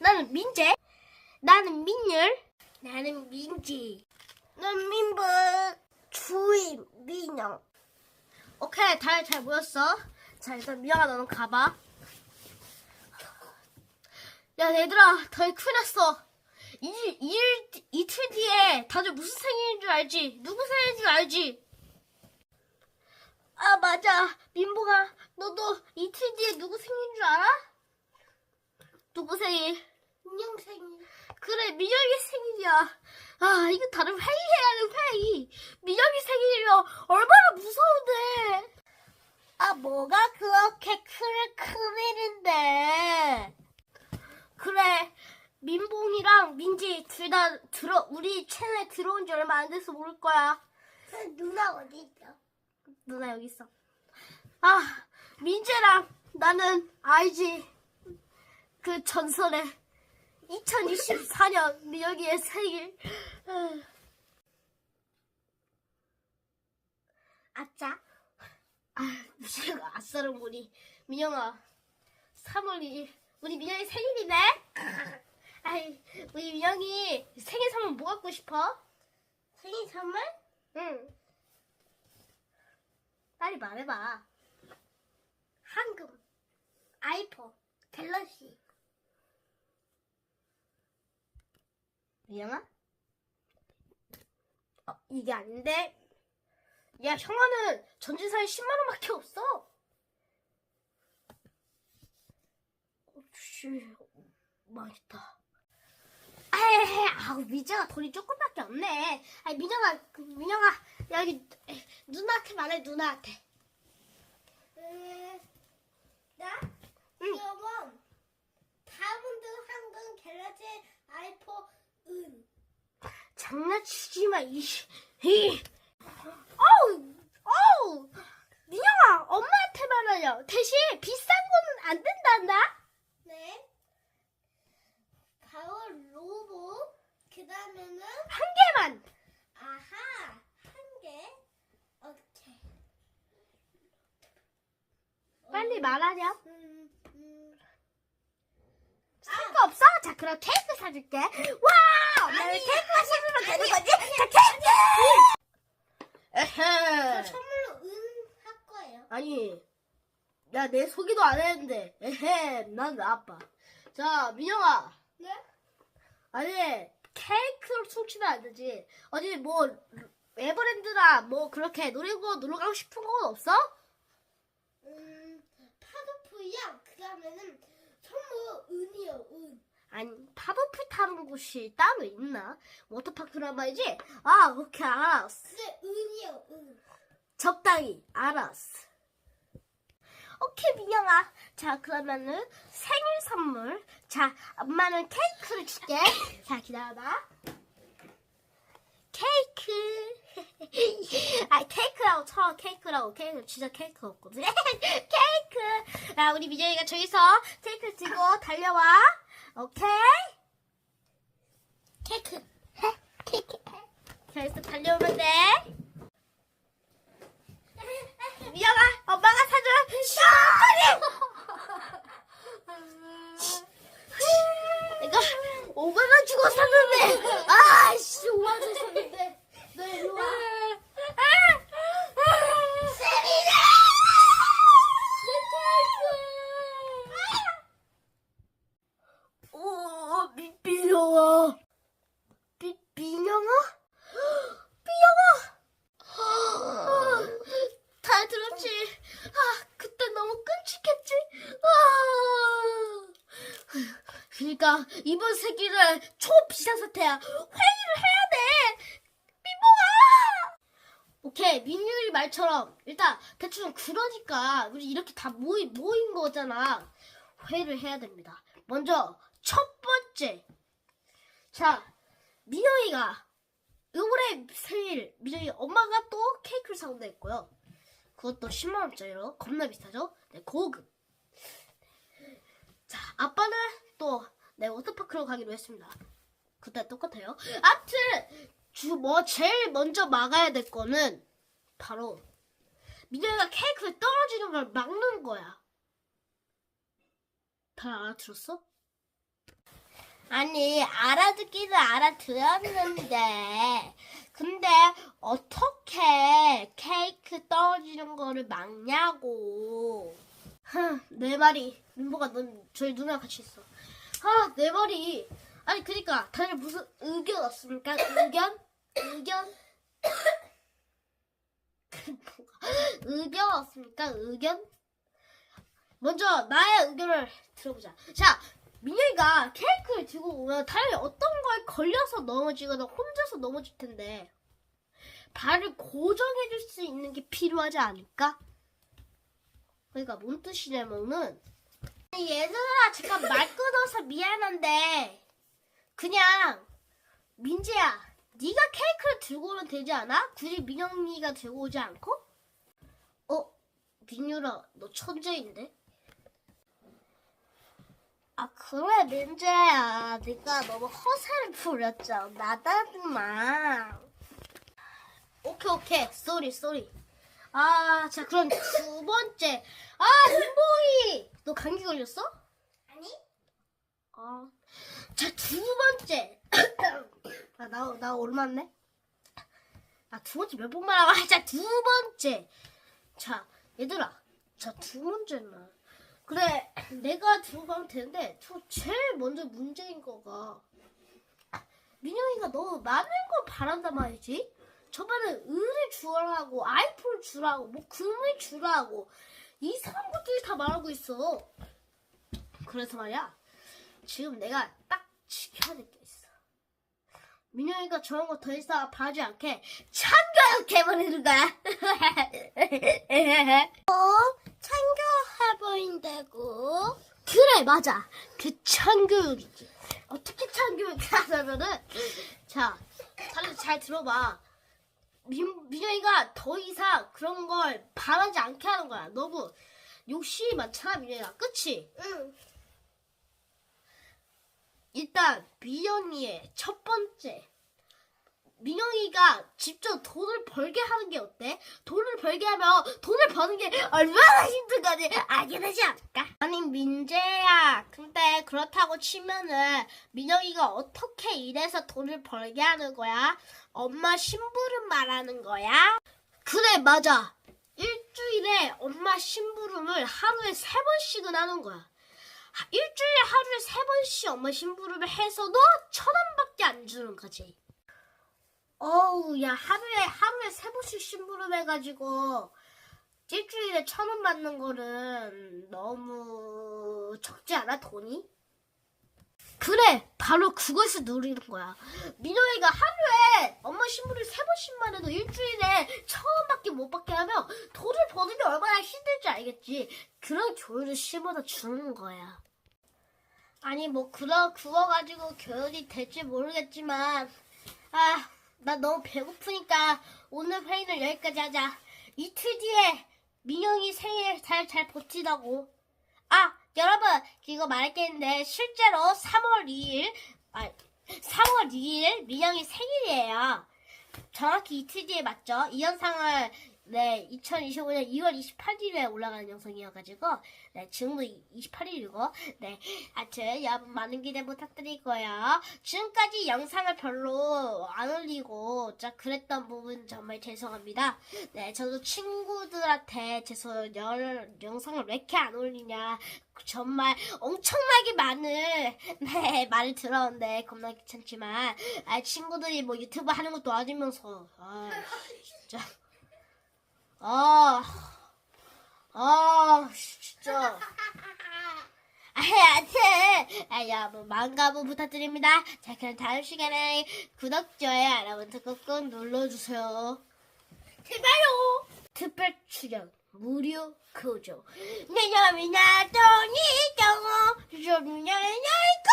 나는 민재. 나는 민율. 나는 민지. 난 민부. 주임 민영. 오케이, 다들 잘 모였어. 자, 일단 민영아 너는 가봐. 야, 얘들아, 더위 큰일 났어. 이, 일, 이틀 뒤에 다들 무슨 생일인 줄 알지? 누구 생일인 줄 알지? 아, 맞아. 민보가, 너도 이틀 뒤에 누구 생일인 줄 알아? 누구 생일? 민영 생일. 그래, 민영이 생일이야. 아, 이거 다들 회의해야 하는 회의. 민영이 생일이면 얼마나 무서운데. 아, 뭐가 그렇게 큰 큰일인데. 그래, 민봉이랑 민지 둘 다 들어, 우리 채널에 들어온 지 얼마 안 돼서 모를 거야. 누나 어디 있어? 누나 여기 있어. 아, 민재랑 나는 알지. 그 전설의 2024년 민혁이의 생일. 아짜. 아, 무슨 아싸를 보니. 민영아, 3월 2일. 우리 민영이 생일이네? 아이, 우리 민영이 생일 선물 뭐 갖고 싶어? 생일 선물? 응. 빨리 말해봐. 황금, 아이폰, 갤럭시. 민영아? 어, 이게 아닌데? 야, 형아는 전진사에 10만원 밖에 없어. 씨, 망했다. 에이, 아우, 민정아 돈이 조금밖에 없네. 아니, 민정아, 그, 민정아, 여기, 에, 누나한테 말해, 누나한테. 나? 응. 그러면 다음도 한근 갤럭시 아이폰 은 장난치지 마, 이, 이. 어우, 어우. 민영아, 엄마한테 말하려. 대신 비싼 거는 안 된단다? 네. 바로 로봇 그 다음에는 한 개만. 아하 한 개. 오케이. 빨리 말하렴. 음, 음. 없어? 자, 그럼 케이크 사줄게. 와! 엄마는 케이크 사주면 되는 거지? 자, 케이크! 저 에헤. 선물로 은 할 거예요. 아니, 야, 내 소개도 안 했는데. 에헤, 난 아빠. 자, 민영아. 네? 아니, 케이크로 훔치면 안 되지. 어디 뭐, 에버랜드나 뭐 그렇게 놀이고 놀러 가고 싶은 건 없어? 음 파도풀이랑 그 다음에는. 아니, 파도풀 타는 곳이 따로 있나? 워터파크란 말이지? 아, 오케이, 알았어. 그래 은이요 은. 적당히 알았어. 오케이 민영아. 자 그러면은 생일 선물. 자 엄마는 케이크를 줄게. 자 기다려봐. 케이크. 아 케이크라고 쳐 케이크라고 케이크 진짜 케이크 없거든. 케이크. 자 우리 민영이가 저기서 케이크 들고 달려와. 오케이. 케이크. 케이크. 저기서 달려오면 돼. 미영아, 엄마가 사준 슈크림! 이거 5만원 주고 샀는데, 아씨, 5만원 주고 샀는데, 너 일로 와. 세민아! 오, 미, 민영아. 미, 민영아? 민영아! 아, 잘 들었지? 아, 그때 너무 끔찍했지? 아. 그러니까 이번 세기는 초비상사태야. 회의를 해야 돼. 민봉아. 오케이 민율이 말처럼 일단 대충 그러니까 우리 이렇게 다 모이 모인 거잖아. 회의를 해야 됩니다. 먼저 첫 번째. 자 민영이가 요번에 생일 민영이 엄마가 또 케이크를 사온다 했고요. 그것도 10만 원짜리로 겁나 비싸죠? 네, 고급. 자, 아빠는 또 네, 워터파크로 가기로 했습니다. 그때 똑같아요. 아무튼 주 뭐 제일 먼저 막아야 될 거는 바로 민영이가 케이크에 떨어지는 걸 막는 거야. 다 알아들었어? 아니 알아듣기는 알아들었는데 근데 어떻게 케이크 떨어지는 거를 막냐고 하, 내 말이 민보가 넌 저희 누나랑 같이 있어 아내 말이 아니 그니까 다들 무슨 의견 없습니까? 의견? 의견? 의견 없습니까? 의견? 먼저 나의 의견을 들어보자. 자 민영이가 케이크를 들고 오면 당연히 어떤 거에 걸려서 넘어지거나 혼자서 넘어질 텐데 발을 고정해줄 수 있는 게 필요하지 않을까? 그러니까 뭔 뜻이냐면은 얘들아 잠깐 말 끊어서 미안한데 그냥 민지야 네가 케이크를 들고 오면 되지 않아? 굳이 민영이가 들고 오지 않고? 어? 민유라 너 천재인데? 아 그래 민재야 네가 너무 허세를 부렸죠 나다구만 오케이 오케이 쏘리 쏘리 아 자 그럼 두 번째 아 민보이 너 감기 걸렸어? 아니? 아 자 두 번째. 아 나 나 얼마네 아 두 번째 몇 번만 하고 자두 번째. 자 얘들아. 자 두 번째는 그래 내가 들어가면 되는데 저 제일 먼저 문제인 거가 민영이가 너무 많은 걸 바란단 말이지? 저번에 을을 주라고 아이폰을 주라고 뭐 금을 주라고 이상한 것들이 다 말하고 있어. 그래서 말이야 지금 내가 딱 지켜야 될 게 있어. 민영이가 저런 거 더 이상 바라지 않게 참교육해버리는 거야. 어? 참교해버린다고? 그래 맞아. 그 참교육이지. 어떻게 참교육하냐면은 자 다들 잘 들어봐 민, 민영이가 더 이상 그런 걸 바라지 않게 하는 거야 너무 욕심이 많잖아 민영이가 그치? 응. 일단 민영이의 첫 번째 민영이가 직접 돈을 벌게 하는 게 어때? 돈을 벌게 하면 돈을 버는 게 얼마나 힘든 건지 알게 되지 않을까? 아니 민재 야 근데 그렇다고 치면은 민영이가 어떻게 일해서 돈을 벌게 하는 거야? 엄마 심부름 말하는 거야? 그래 맞아 일주일에 엄마 심부름을 하루에 세 번씩은 하는 거야 하- 일주일에 하루에 세 번씩 엄마 심부름을 해서도 천 원밖에 안 주는 거지. 어우, 야, 하루에, 하루에 세 번씩 심부름 해가지고, 일주일에 천 원 받는 거는 너무 적지 않아, 돈이? 그래, 바로 그것을 노리는 거야. 민호이가 하루에 엄마 심부름 세 번씩만 해도 일주일에 천 원밖에 못 받게 하면 돈을 버는 게 얼마나 힘들지 알겠지? 그런 교육을 심어다 주는 거야. 아니 뭐 그러 그거 가지고 교육이 될지 모르겠지만 아 나 너무 배고프니까 오늘 회의는 여기까지 하자. 이틀 뒤에 민영이 생일 잘 잘 버티다고. 아 여러분 이거 있는데 실제로 3월 2일 아 3월 2일 민영이 생일이에요. 정확히 이틀 뒤에 맞죠? 이 영상을 네 2025년 2월 28일에 올라가는 영상이어가지고 네 지금도 28일이고 네 하여튼 여러분 많은 기대 부탁드리고요. 지금까지 영상을 별로 안 올리고 자 그랬던 부분 정말 죄송합니다. 네 저도 친구들한테 죄송 열 영상을 왜 이렇게 안 올리냐 정말 엄청나게 많은 네 말을 들었는데 겁나 귀찮지만 아, 친구들이 뭐 유튜브 하는 거 도와주면서 아 진짜 아, 아, 진짜. 아, 하여튼, 아, 여러분, 망가부 부탁드립니다. 자, 그럼 다음 시간에 구독, 좋아요, 버튼 꾹꾹 눌러주세요. 제발요! 특별 출연, 무료 구조. 내년이나 돈이 정어, 좀 열려있고!